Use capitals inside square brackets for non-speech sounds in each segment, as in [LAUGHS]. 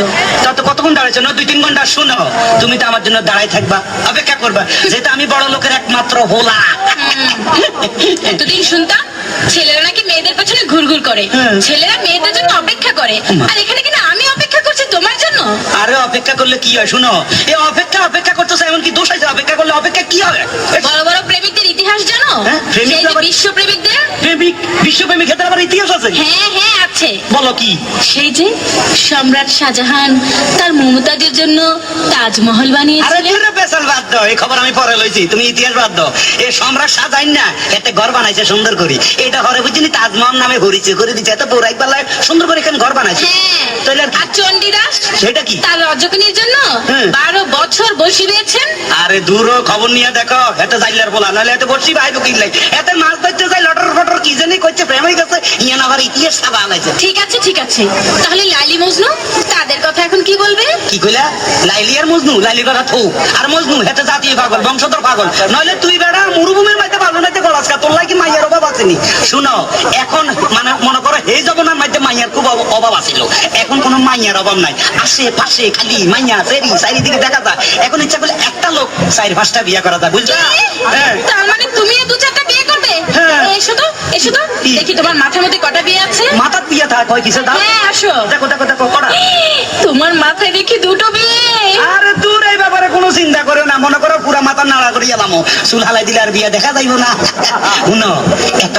দাঁড়াইছো তত কতক্ষণ দাঁড়াইছো না দুই তিন ঘণ্টা শুনো। তুমি তো আমার জন্য দাঁড়াই থাকবা। অপেক্ষা করবা। যেহেতু আমি বড় লোকের একমাত্র হোলা এতদিন শুনতাম ছেলেরা নাকি মেয়েদের পেছনে ঘুরঘুর করে। হ্যাঁ। ছেলেরা মেয়েদের জন্য অপেক্ষা করে। আর এখানে কিনা আমি অপেক্ষা করছি তোমার জন্য? আরে অপেক্ষা করলে কি হয় শুনো? এই অপেক্ষা অপেক্ষা করতেছে এমন কি দোষ আছে। অপেক্ষা করলে অপেক্ষা কি হবে? বড় বড় প্রেমিকদের ইতিহাস জানো? হ্যাঁ, প্রেমিক সেই যে আবার- বিশ্ব প্রেমিক বিশ্বপ্রেমিক ক্ষেত্রে আবার ইতিহাস আছে? হ্যাঁ হ্যাঁ বলো কি? সেই যে সম্রাট শাহজাহান তার মমতাজের জন্য তাজমহল আরে বানিয়েছিলেন দূরে পেছাল বাদ দাও এই খবর আমি পরে লইছি তুমি ইতিহাস বাদ দাও। এই সম্রাট সাজাইন না এতে ঘর বানাইছে সুন্দর করে। এটা ঘরে বুঝিনি তাজমহল নামে ঘুরিছে করে দিচ্ছে এত পৌরাইক বেলায় সুন্দর করে এখানে ঘর বানাইছে। হ্যাঁ তাহলে আর? আর চণ্ডীদাস সেটা কি? তার রজকনির জন্য হ্যাঁ। বারো বছর বসে রয়েছেন? আরে দূর খবর নিয়ে দেখো এত জাইলার বলা নাহলে এত বসি ভাই বুকিং লাই এত মাছ ধরতে যাই লটর ফটর কি জানি করছে প্রেম হয়ে গেছে ইয়ান আবার ইতিহাস সাবা আলাইছে ঠিক আছে ঠিক আছে। তাহলে লালি মজনু তাদের কথা এখন কি বলবে? কি কইলা? লাইলি আর মজনু লাইলি কথা থৌ। আর মজনু হেতে জাতীয় পাগল বংশধর পাগল। নইলে তুই বেড়া মরুভূমির মাইতে পাগল নাইতে গলাসকা তোর লাগি মাইয়ার অভাব আসেনি শুনো এখন মানে মনে করো এই জগনার মাধ্যমে মাইয়ার খুব অভাব আছিল। এখন কোনো মাইয়ার অভাব নাই। আশেপাশে খালি মাইয়া সেরি চারিদিকে দেখা যায়। এখন ইচ্ছা করলে একটা লোক চারি পাঁচটা বিয়ে করা যায় বুঝলা? হ্যাঁ। তার মানে তুমিও দু চারটা বিয়ে করবে? হ্যাঁ। এসো তো এসো তো। দেখি তোমার মাথার মধ্যে কটা বিয়ে আছে? মাথার বিয়ে থাক হয় কিছু দাও হ্যাঁ আসো। দেখো দেখো দেখো কটা? তোমার মাথায় দেখি দুটো বিয়ে আরে দূর এই ব্যাপারে কোনো চিন্তা করো না মনে নাড়া করিয়া চুল হালাই দিলে আর বিয়া দেখা যাইব না। [LAUGHS] শুনো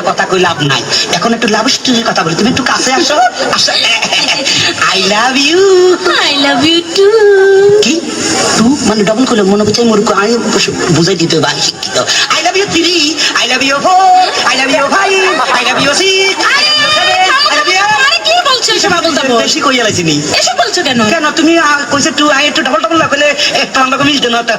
কথা কই লাভ নাই। এখন একটু লাভ স্টোরির কথা বলি। তুমি একটু কাছে আসো আসো। I love you I love you two কি? টু মানে ডবল করল মনে হচ্ছে মুরুখ আমি বুঝাই দিতে বা শিক্ষিত। I love you three I love you four I love you five I love you six I love you seven I love you আরে কি বলছো এসব আবল তাবল বেশি কইয়া লাইছি নি। এসব বলছো কেন? কেন? তুমি কইছো তুই টু আই একটু ডবল ডবল না কইলে তোমার লোক মিলতে না তো।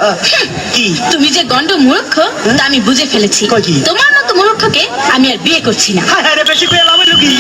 কি? তুমি যে গন্ড মূর্খ তা আমি বুঝে ফেলেছি? তোমার মতো মূর্খকে আমি আর বিয়ে করছি না। আরে হায় রে বেশি কইয়া লাভ হইল কি?